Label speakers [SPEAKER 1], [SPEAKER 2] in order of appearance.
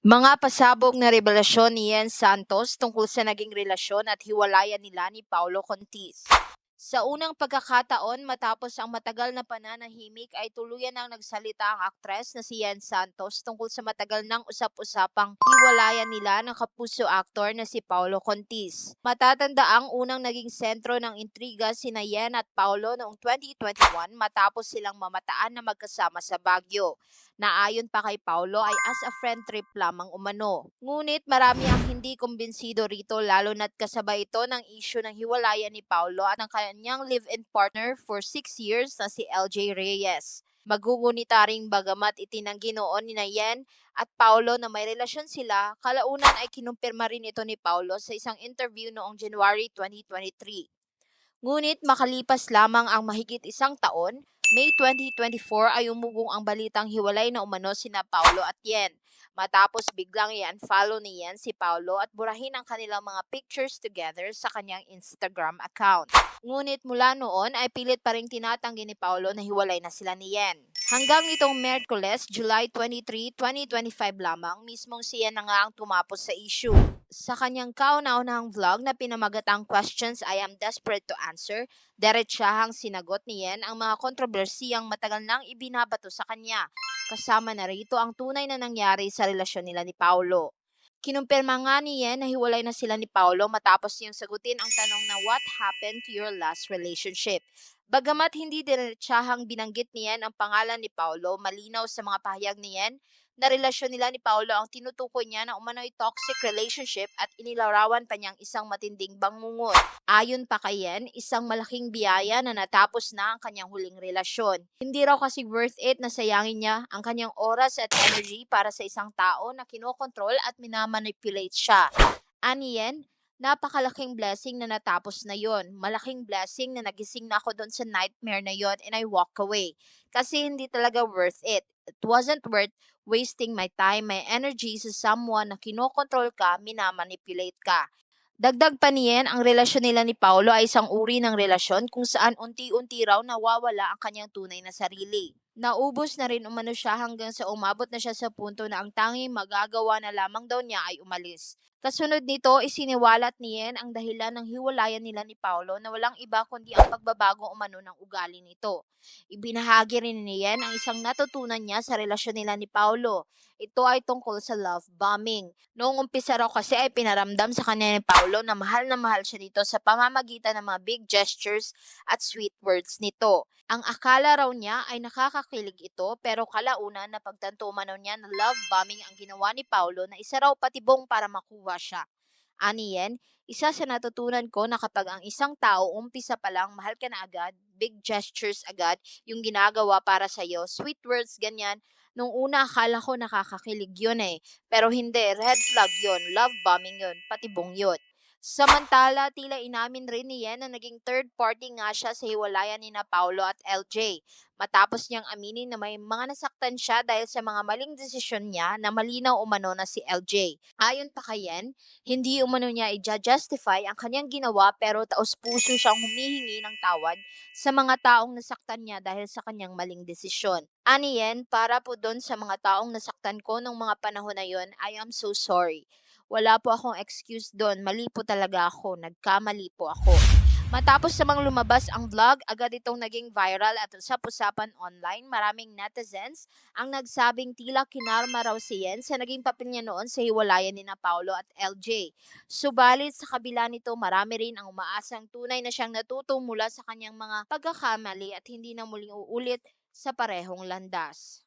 [SPEAKER 1] Mga pasabog na revelasyon ni Yen Santos tungkol sa naging relasyon at hiwalayan nila ni Paulo Contis. Sa unang pagkakataon matapos ang matagal na pananahimik ay tuluyan ang nagsalita ang aktres na si Yen Santos tungkol sa matagal ng usap-usapang hiwalayan nila ng kapuso aktor na si Paulo Contis. Matatanda ang unang naging sentro ng intriga sina Yen at Paulo noong 2021 matapos silang mamataan na magkasama sa Baguio na ayon pa kay Paulo ay as a friend trip lamang umano. Ngunit marami ang hindi kumbinsido rito lalo na't kasabay ito ng issue ng hiwalayan ni Paulo at ng kanyang live-in partner for 6 years na si LJ Reyes. Magugunita ring bagamat itinanggi noon ni Yen at Paulo na may relasyon sila, kalaunan ay kinumpirma rin ito ni Paulo sa isang interview noong January 2023. Ngunit makalipas lamang ang mahigit isang taon, May 2024 ay umugong ang balitang hiwalay na umano sina Paulo at Yen. Matapos biglang i-unfollow ni Yen si Paulo at burahin ang kanilang mga pictures together sa kanyang Instagram account. Ngunit mula noon ay pilit pa rin tinatanggi ni Paulo na hiwalay na sila ni Yen. Hanggang nitong Merkules, July 23, 2025 lamang, mismong si Yen na nga ang tumapos sa issue. Sa kanyang kauna-unahang vlog na pinamagatang Questions I Am Desperate to Answer, diretsahang sinagot ni Yen ang mga kontrobersiyang matagal nang ibinabato sa kanya. Kasama na rito ang tunay na nangyari sa relasyon nila ni Paulo. Kinumpirma nga ni Yen na hiwalay na sila ni Paulo matapos niyang sagutin ang tanong na what happened to your last relationship. Bagamat hindi diretsahang binanggit ni Yen ang pangalan ni Paulo, malinaw sa mga pahayag ni Yen na relasyon nila ni Paulo ang tinutukoy niya na umano'y toxic relationship at inilarawan pa niyang isang matinding bangungot. Ayon pa kay Yen, isang malaking biyaya na natapos na ang kanyang huling relasyon. Hindi raw kasi worth it na sayangin niya ang kanyang oras at energy para sa isang tao na kinokontrol at minamanipulate siya. Ani Yen, napakalaking blessing na natapos na yon. Malaking blessing na nagising na ako doon sa nightmare na yon and I walk away. Kasi hindi talaga worth it. It wasn't worth wasting my time, my energy sa someone na kinokontrol ka, minamanipulate ka. Dagdag pa niyan, ang relasyon nila ni Paulo ay isang uri ng relasyon kung saan unti-unti raw nawawala ang kanyang tunay na sarili. Naubos na rin umano siya hanggang sa umabot na siya sa punto na ang tanging magagawa na lamang daw niya ay umalis. Kasunod nito, isiniwalat ni Yen ang dahilan ng hiwalayan nila ni Paulo na walang iba kundi ang pagbabago umano ng ugali nito. Ibinahagi rin ni Yen ang isang natutunan niya sa relasyon nila ni Paulo. Ito ay tungkol sa love bombing. Noong umpisa raw kasi ay pinaramdam sa kanya ni Paulo na mahal na mahal siya dito sa pamamagitan ng mga big gestures at sweet words nito. Ang akala raw niya ay nakakakilig ito pero kalaunan na pagtanto umano niya na love bombing ang ginawa ni Paulo na isa raw patibong para makuha siya. Ani Yen, isa sa natutunan ko na kapag ang isang tao umpisa pa lang mahal ka na agad, big gestures agad, yung ginagawa para sa'yo, sweet words, ganyan, nung una akala ko nakakakilig yun eh. Pero hindi, red flag yun, love bombing yun, patibong yun. Samantala, tila inamin rin ni Yen na naging third party nga siya sa hiwalayan ni na Paulo at LJ. Matapos niyang aminin na may mga nasaktan siya dahil sa mga maling desisyon niya na malinaw umano na si LJ. Ayon pa kay Yen, hindi umano niya i-justify ang kanyang ginawa pero taos puso siyang humihingi ng tawad sa mga taong nasaktan niya dahil sa kanyang maling desisyon. Ani Yen, para po doon sa mga taong nasaktan ko nung mga panahon na yon, I am so sorry. Wala po akong excuse doon. Mali po talaga ako. Nagkamali po ako. Matapos namang lumabas ang vlog, agad itong naging viral at usap-usapan online. Maraming netizens ang nagsabing tila kinarma raw si Yen sa naging papel noon sa hiwalayan ni na Paulo at LJ. Subalit sa kabila nito, marami rin ang umaasang tunay na siyang natuto mula sa kanyang mga pagkakamali at hindi na muling uulit sa parehong landas.